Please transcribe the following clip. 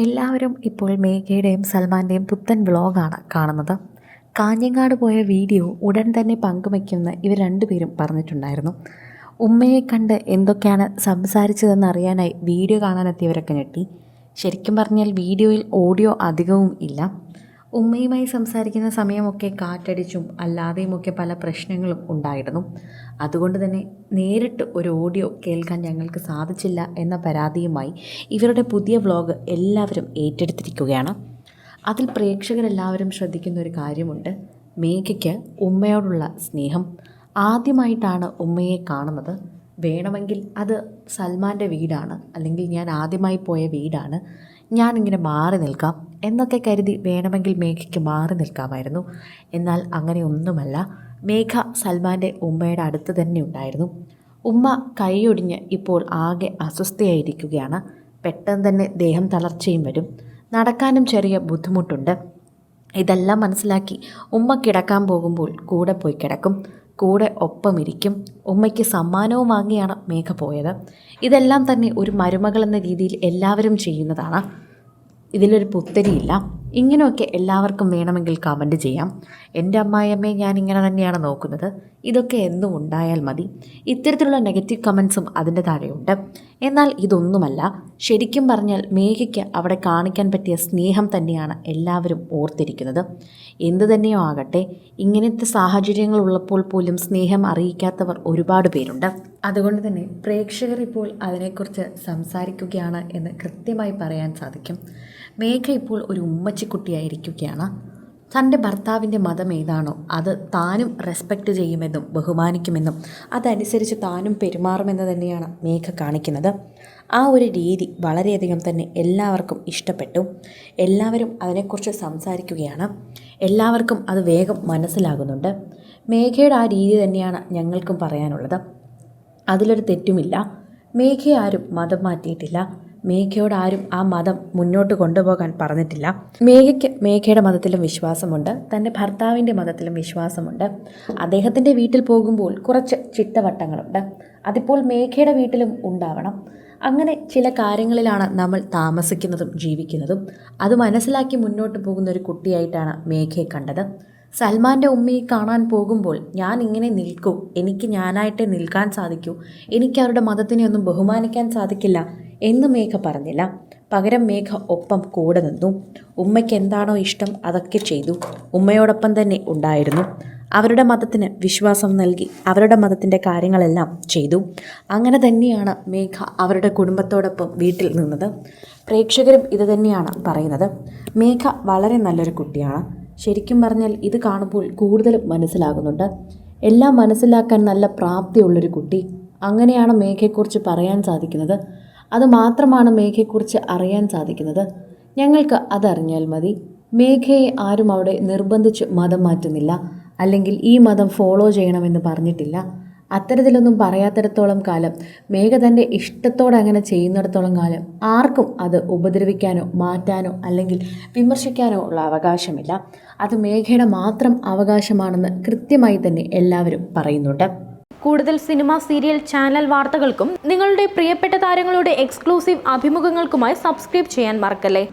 എല്ലാവരും ഇപ്പോൾ മേഘയുടെയും സൽമാന്റെയും പുത്തൻ വ്ളോഗാണ് കാണുന്നത്. കാഞ്ഞങ്ങാട് പോയ വീഡിയോ ഉടൻ തന്നെ പങ്കുവയ്ക്കുമെന്ന് ഇവർ രണ്ടുപേരും പറഞ്ഞിട്ടുണ്ടായിരുന്നു. ഉമ്മയെ കണ്ട് എന്തൊക്കെയാണ് സംസാരിച്ചതെന്ന് അറിയാനായി വീഡിയോ കാണാനെത്തിയവരൊക്കെ ഞെട്ടി. ശരിക്കും പറഞ്ഞാൽ വീഡിയോയിൽ ഓഡിയോ അധികവും ഇല്ല. ഉമ്മയുമായി സംസാരിക്കുന്ന സമയമൊക്കെ കാറ്റടിച്ചും അല്ലാതെയുമൊക്കെ പല പ്രശ്നങ്ങളും ഉണ്ടായിരുന്നു. അതുകൊണ്ട് തന്നെ നേരിട്ട് ഒരു ഓഡിയോ കേൾക്കാൻ ഞങ്ങൾക്ക് സാധിച്ചില്ല എന്ന പരാതിയുമായി ഇവരുടെ പുതിയ വ്ലോഗ് എല്ലാവരും ഏറ്റെടുത്തിരിക്കുകയാണ്. അതിൽ പ്രേക്ഷകരെല്ലാവരും ശ്രദ്ധിക്കുന്ന ഒരു കാര്യമുണ്ട്. മേഘയ്ക്ക് ഉമ്മയോടുള്ള സ്നേഹം. ആദ്യമായിട്ടാണ് ഉമ്മയെ കാണുന്നത്. വേണമെങ്കിൽ അത് സൽമാന്റെ വീടാണ്. അല്ലെങ്കിൽ ഞാൻ ആദ്യമായി പോയ വീടാണ്. ഞാനിങ്ങനെ മാറി നിൽക്കാം എന്നൊക്കെ കരുതി വേണമെങ്കിൽ മേഘയ്ക്ക് മാറി നിൽക്കാമായിരുന്നു. എന്നാൽ അങ്ങനെ ഒന്നുമല്ല മേഘ സൽമാന്റെ ഉമ്മയുടെ അടുത്ത് തന്നെ ഉണ്ടായിരുന്നു. ഉമ്മ കൈയൊടിഞ്ഞ് ഇപ്പോൾ ആകെ അസ്വസ്ഥയായിരിക്കുകയാണ്. പെട്ടെന്ന് തന്നെ ദേഹം തളർച്ചയും വരും. നടക്കാനും ചെറിയ ബുദ്ധിമുട്ടുണ്ട്. ഇതെല്ലാം മനസ്സിലാക്കി ഉമ്മ കിടക്കാൻ പോകുമ്പോൾ കൂടെ പോയി കിടക്കും. കൂടെ ഒപ്പമിരിക്കും. ഉമ്മയ്ക്ക് സമ്മാനവും വാങ്ങിയാണ് മേഘ പോയത്. ഇതെല്ലാം തന്നെ ഒരു മരുമകൾ എന്ന രീതിയിൽ എല്ലാവരും ചെയ്യുന്നതാണ്. ഇതിലൊരു പുത്തരിയില്ല. ഇങ്ങനെയൊക്കെ എല്ലാവർക്കും വേണമെങ്കിൽ കമന്റ് ചെയ്യാം. എന്റെ അമ്മായിയമ്മയെ ഞാൻ ഇങ്ങനെ തന്നെയാണ് നോക്കുന്നത്. ഇതൊക്കെ എന്നും ഉണ്ടായാൽ മതി. ഇത്തരത്തിലുള്ള നെഗറ്റീവ് കമൻസും അതിന്റെ താഴെയുണ്ട്. എന്നാൽ ഇതൊന്നുമല്ല. ശരിക്കും പറഞ്ഞാൽ മേഘയ്ക്ക് അവിടെ കാണിക്കാൻ പറ്റിയ സ്നേഹം തന്നെയാണ് എല്ലാവരും ഓർത്തിരിക്കുന്നത്. എന്തു തന്നെയോ ആകട്ടെ ഇങ്ങനത്തെ സാഹചര്യങ്ങൾ ഉള്ളപ്പോൾ പോലും സ്നേഹം അറിയിക്കാത്തവർ ഒരുപാട് പേരുണ്ട്. അതുകൊണ്ട് തന്നെ പ്രേക്ഷകർ ഇപ്പോൾ അതിനെക്കുറിച്ച് സംസാരിക്കുകയാണ് എന്ന് കൃത്യമായി പറയാൻ സാധിക്കും. മേഘ ഇപ്പോൾ ഒരു ഉമ്മച്ചിക്കുട്ടിയായിരിക്കുകയാണ്. തന്റെ ഭർത്താവിന്റെ മതം ഏതാണോ അത് താനും റെസ്പെക്റ്റ് ചെയ്യുമെന്നും ബഹുമാനിക്കുമെന്നും അതനുസരിച്ച് താനും പെരുമാറുമെന്ന് തന്നെയാണ് മേഘ കാണിക്കുന്നത്. ആ ഒരു രീതി വളരെയധികം തന്നെ എല്ലാവർക്കും ഇഷ്ടപ്പെട്ടു. എല്ലാവരും അതിനെക്കുറിച്ച് സംസാരിക്കുകയാണ്. എല്ലാവർക്കും അത് വേഗം മനസ്സിലാകുന്നുണ്ട്. മേഘയുടെ ആ രീതി തന്നെയാണ് ഞങ്ങൾക്കും പറയാനുള്ളത്. അതിലൊരു തെറ്റുമില്ല. മേഘയെ ആരും മതം മാറ്റിയിട്ടില്ല. മേഘയോട് ആരും ആ മതം മുന്നോട്ട് കൊണ്ടുപോകാൻ പറഞ്ഞിട്ടില്ല. മേഘയ്ക്ക് മേഘയുടെ മതത്തിലും വിശ്വാസമുണ്ട്. തന്റെ ഭർത്താവിന്റെ മതത്തിലും വിശ്വാസമുണ്ട്. അദ്ദേഹത്തിന്റെ വീട്ടിൽ പോകുമ്പോൾ കുറച്ച് ചിട്ടവട്ടങ്ങളുണ്ട്. അതിപ്പോൾ മേഘയുടെ വീട്ടിലും ഉണ്ടാവണം. അങ്ങനെ ചില കാര്യങ്ങളിലാണ് നമ്മൾ താമസിക്കുന്നതും ജീവിക്കുന്നതും. അത് മനസ്സിലാക്കി മുന്നോട്ട് പോകുന്ന ഒരു കുട്ടിയായിട്ടാണ് മേഘയെ കണ്ടത്. സൽമാന്റെ ഉമ്മയെ കാണാൻ പോകുമ്പോൾ ഞാൻ ഇങ്ങനെ നിൽക്കൂ. എനിക്ക് ഞാനായിട്ടേ നിൽക്കാൻ സാധിക്കൂ. എനിക്ക് അവരുടെ മതത്തിനെ ഒന്നും ബഹുമാനിക്കാൻ സാധിക്കില്ല എന്ന് മേഘ പറഞ്ഞില്ല. പകരം മേഘ ഒപ്പം കൂടെ നിന്നു. ഉമ്മയ്ക്ക് എന്താണോ ഇഷ്ടം അതൊക്കെ ചെയ്തു. ഉമ്മയോടൊപ്പം തന്നെ ഉണ്ടായിരുന്നു. അവരുടെ മതത്തിന് വിശ്വാസം നൽകി അവരുടെ മതത്തിന്റെ കാര്യങ്ങളെല്ലാം ചെയ്തു. അങ്ങനെ തന്നെയാണ് മേഘ അവരുടെ കുടുംബത്തോടൊപ്പം വീട്ടിൽ നിന്നത്. പ്രേക്ഷകരും ഇത് തന്നെയാണ് പറയുന്നത്. മേഘ വളരെ നല്ലൊരു കുട്ടിയാണ്. ശരിക്കും പറഞ്ഞാൽ ഇത് കാണുമ്പോൾ കൂടുതലും മനസ്സിലാകുന്നുണ്ട്. എല്ലാം മനസ്സിലാക്കാൻ നല്ല പ്രാപ്തിയുള്ളൊരു കുട്ടി. അങ്ങനെയാണ് മേഘയെക്കുറിച്ച് പറയാൻ സാധിക്കുന്നത്. അത് മാത്രമാണ് മേഘയെക്കുറിച്ച് അറിയാൻ സാധിക്കുന്നത്. ഞങ്ങൾക്ക് അതറിഞ്ഞാൽ മതി. മേഘയെ ആരും അവിടെ നിർബന്ധിച്ച് മതം മാറ്റുന്നില്ല. അല്ലെങ്കിൽ ഈ മതം ഫോളോ ചെയ്യണമെന്ന് പറഞ്ഞിട്ടില്ല. അത്തരത്തിലൊന്നും പറയാത്തിടത്തോളം കാലം മേഘ തന്റെ ഇഷ്ടത്തോടെ അങ്ങനെ ചെയ്യുന്നിടത്തോളം കാലം ആർക്കും അത് ഉപദ്രവിക്കാനോ മാറ്റാനോ അല്ലെങ്കിൽ വിമർശിക്കാനോ ഉള്ള അവകാശമില്ല. അത് മേഘയുടെ മാത്രം അവകാശമാണെന്ന് കൃത്യമായി തന്നെ എല്ലാവരും പറയുന്നുണ്ട്. കൂടുതൽ സിനിമ സീരിയൽ ചാനൽ വാർത്തകൾക്കും നിങ്ങളുടെ പ്രിയപ്പെട്ട താരങ്ങളുടെ എക്സ്ക്ലൂസീവ് അഭിമുഖങ്ങൾക്കുമായി സബ്സ്ക്രൈബ് ചെയ്യാൻ മറക്കല്ലേ?